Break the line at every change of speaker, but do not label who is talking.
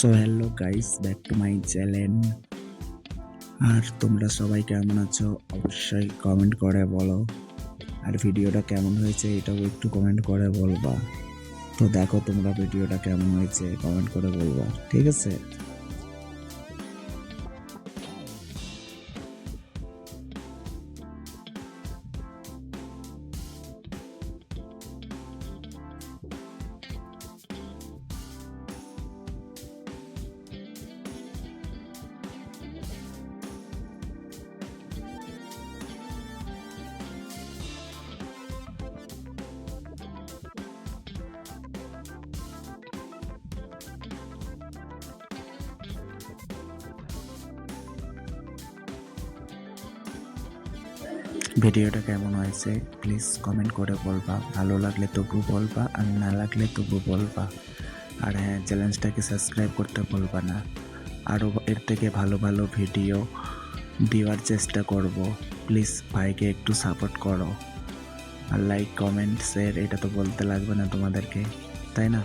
So hello guys back to my channel আর তোমরা সবাই কেমন আছো? অবশ্যই কমেন্ট করে বলো। আর ভিডিওটা কেমন হয়েছে, এটাও একটু কমেন্ট করে বলবা। তো দেখো তোমরা ভিডিওটা কেমন হয়েছে কমেন্ট করে বলবা। ঠিক আছে? ভিডিওটা কেমন হয়েছে প্লিজ কমেন্ট করে বলবা। ভালো লাগলে তবু বলবা, আর না লাগলে তবু বলবা। আর হ্যাঁ চ্যালেঞ্জটাকে সাবস্ক্রাইব করতে বলবা না। আরও এর থেকে ভালো ভালো ভিডিও দেওয়ার চেষ্টা করব। প্লিজ ভাইকে একটু সাপোর্ট করো। আর লাইক কমেন্ট শেয়ার এটা তো বলতে লাগবে না তোমাদেরকে। তাই না?